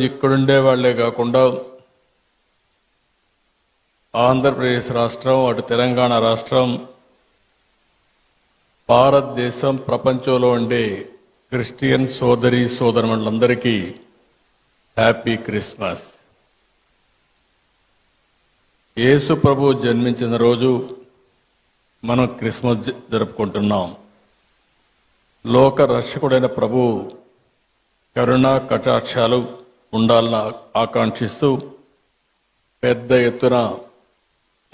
ఇక్కడుండే వాళ్ళే కాకుండా ఆంధ్రప్రదేశ్ రాష్ట్రం అటు తెలంగాణ రాష్ట్రం భారతదేశం ప్రపంచంలో ఉండే క్రిస్టియన్ సోదరి సోదరులందరికీ హ్యాపీ క్రిస్మస్. యేసు ప్రభు జన్మించిన రోజు మనం క్రిస్మస్ జరుపుకుంటున్నాం. లోక రక్షకుడైన ప్రభు కరుణా కటాక్షాలు ఉండాలని ఆకాంక్షిస్తూ పెద్ద ఎత్తున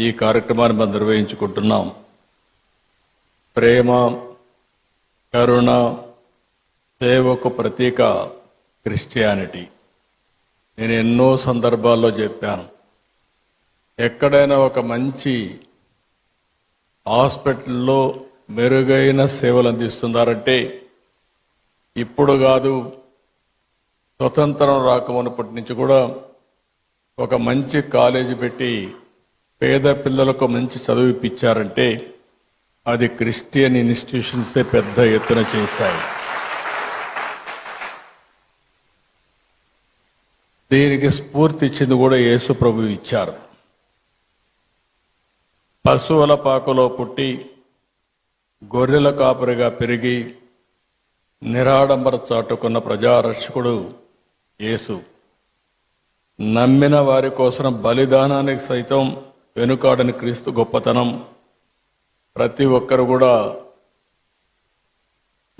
ఈ కార్యక్రమాన్ని మనం నిర్వహించుకుంటున్నాం. ప్రేమ కరుణ సేవకు ప్రతీక క్రిస్టియానిటీ. నేను ఎన్నో సందర్భాల్లో చెప్పాను. ఎక్కడైనా ఒక మంచి హాస్పిటల్లో మెరుగైన సేవలు అందిస్తున్నారంటే ఇప్పుడు కాదు స్వతంత్రం రాకమునప్పటి నుంచి కూడా ఒక మంచి కాలేజీ పెట్టి పేద పిల్లలకు మంచి చదువు ఇప్పించారంటే అది క్రిస్టియన్ ఇన్స్టిట్యూషన్సే పెద్ద ఎత్తున చేశాయి. దీనికి స్ఫూర్తి ఇచ్చింది కూడా యేసు ప్రభు ఇచ్చారు. పశువుల పాకలో పుట్టి గొర్రెల కాపరిగా పెరిగి నిరాడంబర చాటుకున్న ప్రజారక్షకుడు యేసు. నమ్మిన వారి కోసం బలిదానానికి సైతం వెనుకాడని క్రీస్తు గొప్పతనం. ప్రతి ఒక్కరు కూడా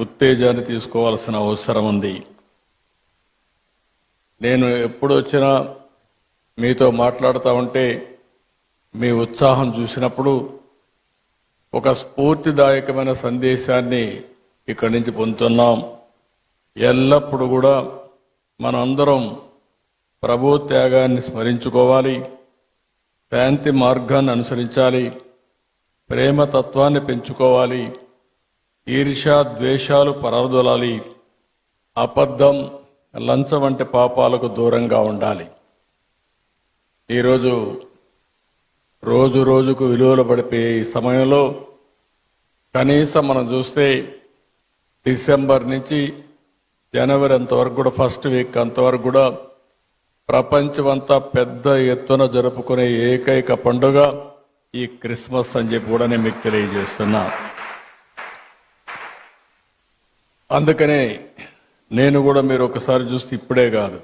ఉత్తేజాన్ని తీసుకోవాల్సిన అవసరం ఉంది. నేను ఎప్పుడు వచ్చినా మీతో మాట్లాడుతూ ఉంటే మీ ఉత్సాహం చూసినప్పుడు ఒక స్ఫూర్తిదాయకమైన సందేశాన్ని ఇక్కడి నుంచి పొందుతున్నాం. ఎల్లప్పుడూ కూడా మనందరం ప్రభు త్యాగాన్ని స్మరించుకోవాలి. శాంతి మార్గాన్ని అనుసరించాలి. ప్రేమ తత్వాన్ని పెంచుకోవాలి. ఈర్ష్య ద్వేషాలు పరదొలాలి. అబద్ధం లంచం వంటి పాపాలకు దూరంగా ఉండాలి. ఈరోజు రోజు రోజుకు విలువలు పడిపోయే ఈ సమయంలో కనీసం మనం చూస్తే డిసెంబర్ నుంచి జనవరి అంతవరకు కూడా ఫస్ట్ వీక్ అంతవరకు కూడా ప్రపంచమంతా పెద్ద ఎత్తున జరుపుకునే ఏకైక పండుగ ఈ క్రిస్మస్ అని చెప్పి కూడా నేను మీకు తెలియజేస్తున్నా. అందుకనే నేను కూడా మీరు ఒకసారి చూస్తే ఇప్పుడే కాదు.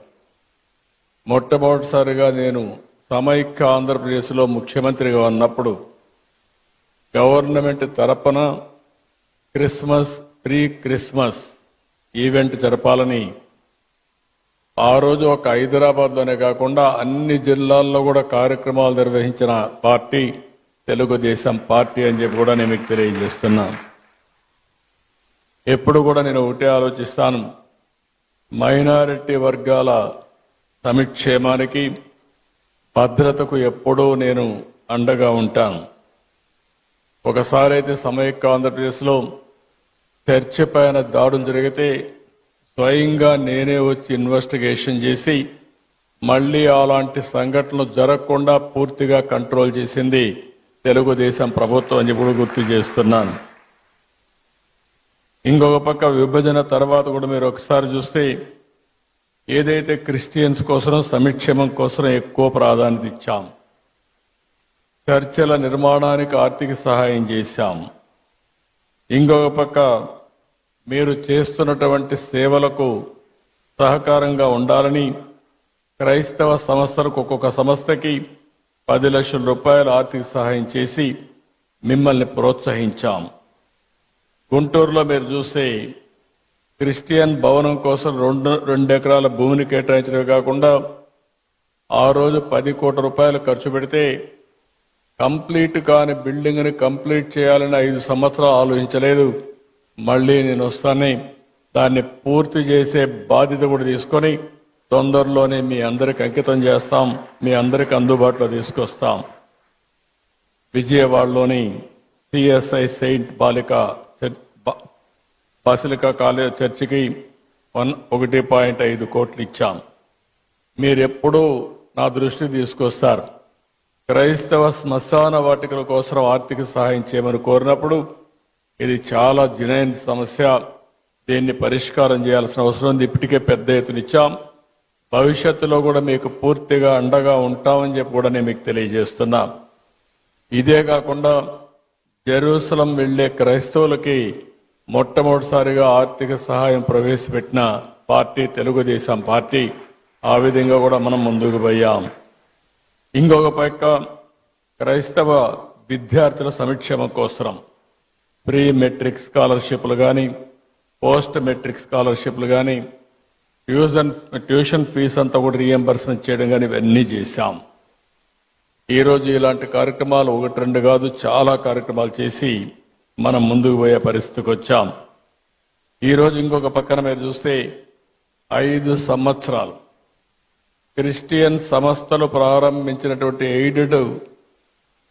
మొట్టమొదటిసారిగా నేను సమైక్య ఆంధ్రప్రదేశ్లో ముఖ్యమంత్రిగా ఉన్నప్పుడు గవర్నమెంట్ తరపున క్రిస్మస్ ప్రీ క్రిస్మస్ ఈవెంట్ జరపాలని ఆ రోజు ఒక హైదరాబాద్లోనే కాకుండా అన్ని జిల్లాల్లో కూడా కార్యక్రమాలు నిర్వహించిన పార్టీ తెలుగుదేశం పార్టీ అని చెప్పి కూడా నేను మీకు తెలియజేస్తున్నాను ఎప్పుడు కూడా నేను ఒకటే ఆలోచిస్తాను. మైనారిటీ వర్గాల సమిక్షేమానికి భద్రతకు ఎప్పుడూ నేను అండగా ఉంటాను. ఒకసారి అయితే సమైక్య ఆంధ్రప్రదేశ్లో చర్చ పైన దాడులు జరిగితే స్వయంగా నేనే వచ్చి ఇన్వెస్టిగేషన్ చేసి మళ్ళీ అలాంటి సంఘటనలు జరగకుండా పూర్తిగా కంట్రోల్ చేసింది తెలుగుదేశం ప్రభుత్వం అని ఇప్పుడు గుర్తు చేస్తున్నాను. ఇంకొక పక్క విభజన తర్వాత కూడా మీరు ఒకసారి చూస్తే ఏదైతే క్రిస్టియన్స్ కోసం సమిక్షేమం కోసం ఎక్కువ ప్రాధాన్యత ఇచ్చాం. చర్చల నిర్మాణానికి ఆర్థిక సహాయం చేశాం. ఇంకొక పక్క మీరు చేస్తున్నటువంటి సేవలకు సహకారంగా ఉండాలని క్రైస్తవ సంస్థలకు ఒక్కొక్క సంస్థకి పది లక్షల రూపాయల ఆర్థిక సహాయం చేసి మిమ్మల్ని ప్రోత్సహించాం. గుంటూరులో మీరు చూస్తే క్రిస్టియన్ భవనం కోసం రెండు రెండు ఎకరాల భూమిని కేటాయించడమే కాకుండా ఆ రోజు పది కోట్ల రూపాయలు ఖర్చు పెడితే కంప్లీట్ కాని బిల్డింగ్ని కంప్లీట్ చేయాలని ఐదు సంవత్సరాలు ఆలోచించలేదు. మళ్ళీ నేను వస్తానని దాన్ని పూర్తి చేసే బాధ్యత కూడా తీసుకొని తొందరలోనే మీ అందరికి అంకితం చేస్తాం మీ అందరికి అందుబాటులో తీసుకొస్తాం. విజయవాడలోని సిఎస్ఐ సెయింట్ బాలిక చర్- బాసిలికా కాలేజ్ చర్చికి వన్ ఒకటి పాయింట్ ఐదు కోట్లు ఇచ్చాం. మీరెప్పుడూ నా దృష్టి తీసుకొస్తారు. క్రైస్తవ శ్మశాన వాటికల కోసం ఆర్థిక సహాయం చేయమని కోరినప్పుడు ఇది చాలా జునైన్ సమస్య. దీన్ని పరిష్కారం చేయాల్సిన అవసరం ఉంది. ఇప్పటికే పెద్ద ఎత్తున ఇచ్చాం. భవిష్యత్తులో కూడా మీకు పూర్తిగా అండగా ఉంటామని చెప్పి కూడా నేను మీకు తెలియజేస్తున్నా. ఇదే కాకుండా జెరూసలం వెళ్ళే క్రైస్తవులకి మొట్టమొదటిసారిగా ఆర్థిక సహాయం ప్రవేశపెట్టిన పార్టీ తెలుగుదేశం పార్టీ. ఆ విధంగా కూడా మనం ముందుకు పోయాం. ఇంకొక పక్క క్రైస్తవ విద్యార్థుల సంక్షేమం కోసం ప్రీ మెట్రిక్ స్కాలర్షిప్లు కానీ పోస్ట్ మెట్రిక్ స్కాలర్షిప్లు కానీ ట్యూషన్ ట్యూషన్ ఫీజు అంతా కూడా రీఎంబర్స్మెంట్ చేయడం కానీ ఇవన్నీ చేశాం. ఈరోజు ఇలాంటి కార్యక్రమాలు ఒకటి రెండు కాదు చాలా కార్యక్రమాలు చేసి మనం ముందుకు పోయే పరిస్థితికి వచ్చాం. ఈరోజు ఇంకొక పక్కన మీరు చూస్తే ఐదు సంవత్సరాలు క్రిస్టియన్ సంస్థలు ప్రారంభించినటువంటి ఎయిడెడ్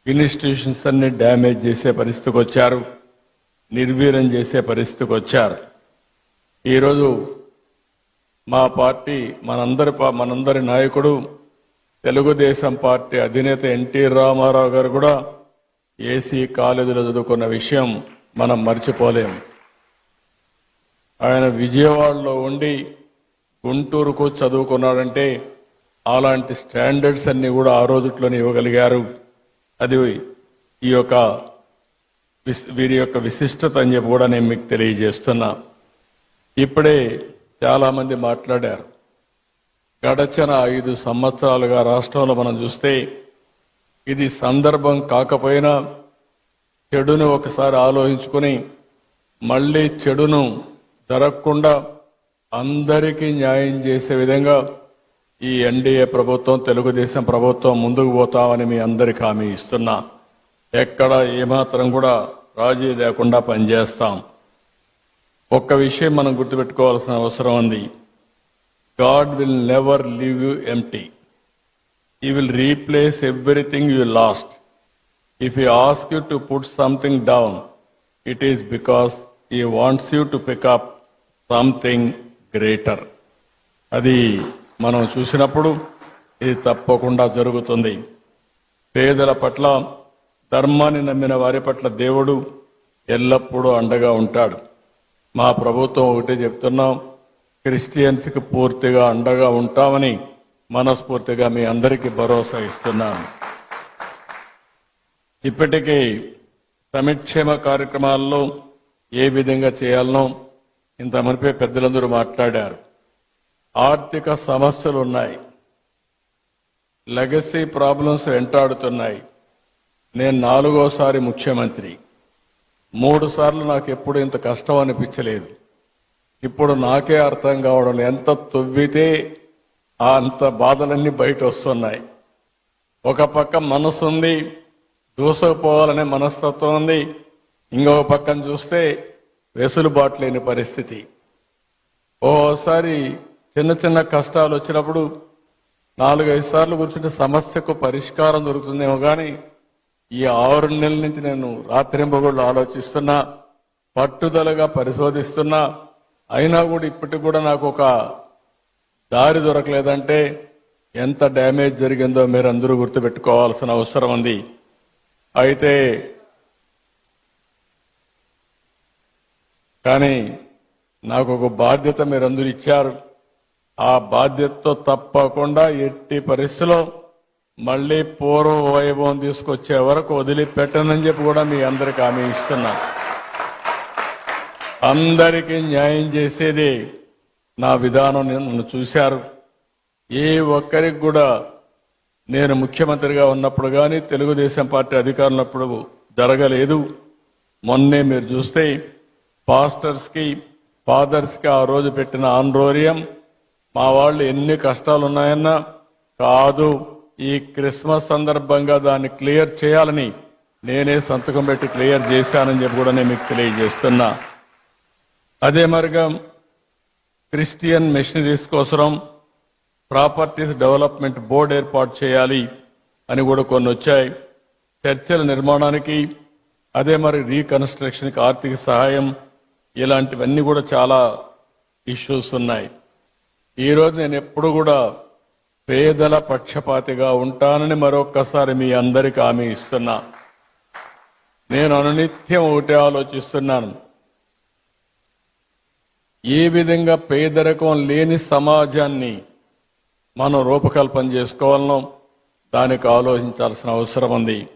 ఇన్స్టిట్యూషన్స్ అన్ని డ్యామేజ్ చేసే పరిస్థితికి వచ్చారు. నిర్వీర్యం చేసే పరిస్థితికి వచ్చారు. ఈరోజు మా పార్టీ మనందరి పా- మనందరి నాయకుడు తెలుగుదేశం పార్టీ అధినేత ఎన్టీ రామారావు గారు కూడా ఏసీ కాలేజీలో చదువుకున్న విషయం మనం మర్చిపోలేం. ఆయన విజయవాడలో ఉండి గుంటూరుకు చదువుకున్నాడంటే అలాంటి స్టాండర్డ్స్ అన్ని కూడా ఆ రోజుట్లోనే ఇవ్వగలిగారు. అది ఈ యొక్క వీరి యొక్క విశిష్టత అని చెప్పి కూడా నేను మీకు తెలియజేస్తున్నా. ఇప్పుడే చాలామంది మాట్లాడారు. గడచిన ఐదు సంవత్సరాలుగా రాష్ట్రంలో మనం చూస్తే ఇది సందర్భం కాకపోయినా చెడును ఒకసారి ఆలోచించుకొని మళ్ళీ చెడును జరగకుండా అందరికీ న్యాయం చేసే విధంగా ఈ ఎన్డీఏ ప్రభుత్వం తెలుగుదేశం ప్రభుత్వం ముందుకు పోతామని మీ అందరికి హామీ ఇస్తున్నా. ఎక్కడ ఏమాత్రం కూడా రాజీ లేకుండా పనిచేస్తాం. ఒక్క విషయం మనం గుర్తుపెట్టుకోవాల్సిన అవసరం ఉంది. God will never leave you empty he will replace everything you lost. If you ask you to put something down it is because he wants you to pick up something greater. అది మనం చూసినప్పుడు ఇది తప్పకుండా జరుగుతుంది. పేదల పట్ల ధర్మాన్ని నమ్మిన వారి పట్ల దేవుడు ఎల్లప్పుడూ అండగా ఉంటాడు. మా ప్రభుత్వం ఒకటే చెప్తున్నాం క్రిస్టియన్స్కి పూర్తిగా అండగా ఉంటామని మనస్ఫూర్తిగా మీ అందరికీ భరోసా ఇస్తున్నాను. ఇప్పటికీ సమిక్షేమ కార్యక్రమాల్లో ఏ విధంగా చేయాలనో ఇంత మునిపే పెద్దలందరూ మాట్లాడారు. ఆర్థిక సమస్యలు ఉన్నాయి లెగసీ ప్రాబ్లమ్స్ వెంటాడుతున్నాయి. నేను నాలుగోసారి ముఖ్యమంత్రి. మూడు సార్లు నాకు ఎప్పుడు ఇంత కష్టం అనిపించలేదు ఇప్పుడు నాకే అర్థం కావడం ఎంత తొవ్వితే ఆ అంత బాధలన్నీ బయట వస్తున్నాయి ఒక పక్క మనసు ఉంది దూసుకుపోవాలనే మనస్తత్వం ఉంది ఇంకొక పక్కన చూస్తే వెసులుబాటు లేని పరిస్థితి. ఓసారి చిన్న చిన్న కష్టాలు వచ్చినప్పుడు నాలుగైదు సార్లు కూర్చుంటే సమస్యకు పరిష్కారం దొరుకుతుందేమో కానీ ఈ ఆరు నెలల నుంచి నేను రాత్రింబగళ్ళు ఆలోచిస్తున్నా పట్టుదలగా పరిశోధిస్తున్నా. అయినా కూడా ఇప్పటికి కూడా నాకు ఒక దారి దొరకలేదంటే ఎంత డ్యామేజ్ జరిగిందో మీరు అందరూ గుర్తుపెట్టుకోవాల్సిన అవసరం ఉంది. అయితే కానీ నాకు ఒక బాధ్యత మీరందరూ ఇచ్చారు. ఆ బాధ్యతతో తప్పకుండా ఎట్టి పరిస్థితిలో మళ్ళీ పూర్వ వైభవం తీసుకొచ్చే వరకు వదిలిపెట్టనని చెప్పి కూడా మీ అందరికి హామీ ఇస్తున్నా. అందరికీ న్యాయం చేసేది నా విధానం నన్ను చూశారు. ఏ ఒక్కరికి కూడా నేను ముఖ్యమంత్రిగా ఉన్నప్పుడు కానీ తెలుగుదేశం పార్టీ అధికారులప్పుడు జరగలేదు. మొన్నే మీరు చూస్తే పాస్టర్స్కి ఫాదర్స్కి ఆ రోజు పెట్టిన ఆండ్రోరియం మా వాళ్ళు ఎన్ని కష్టాలు ఉన్నాయన్నా కాదు. ఈ క్రిస్మస్ సందర్భంగా దాన్ని క్లియర్ చేయాలని నేనే సంతకం పెట్టి క్లియర్ చేశానని చెప్పి కూడా నేను మీకు తెలియజేస్తున్నా. అదే మరిగా క్రిస్టియన్ మిషనరీస్ కోసం ప్రాపర్టీస్ డెవలప్మెంట్ బోర్డు ఏర్పాటు చేయాలి అని కూడా కొన్ని వచ్చాయి. చర్చల నిర్మాణానికి అదే మరి రీకన్స్ట్రక్షన్కి ఆర్థిక సహాయం ఇలాంటివన్నీ కూడా చాలా ఇష్యూస్ ఉన్నాయి. ఈరోజు నేను ఎప్పుడు కూడా పేదల పక్షపాతిగా ఉంటానని మరొక్కసారి మీ అందరికి హామీ ఇస్తున్నా. నేను అనునిత్యం ఒకటే ఆలోచిస్తున్నాను. ఏ విధంగా పేదరికం లేని సమాజాన్ని మనం రూపకల్పన చేసుకోవాలనో దానికి ఆలోచించాల్సిన అవసరం ఉంది.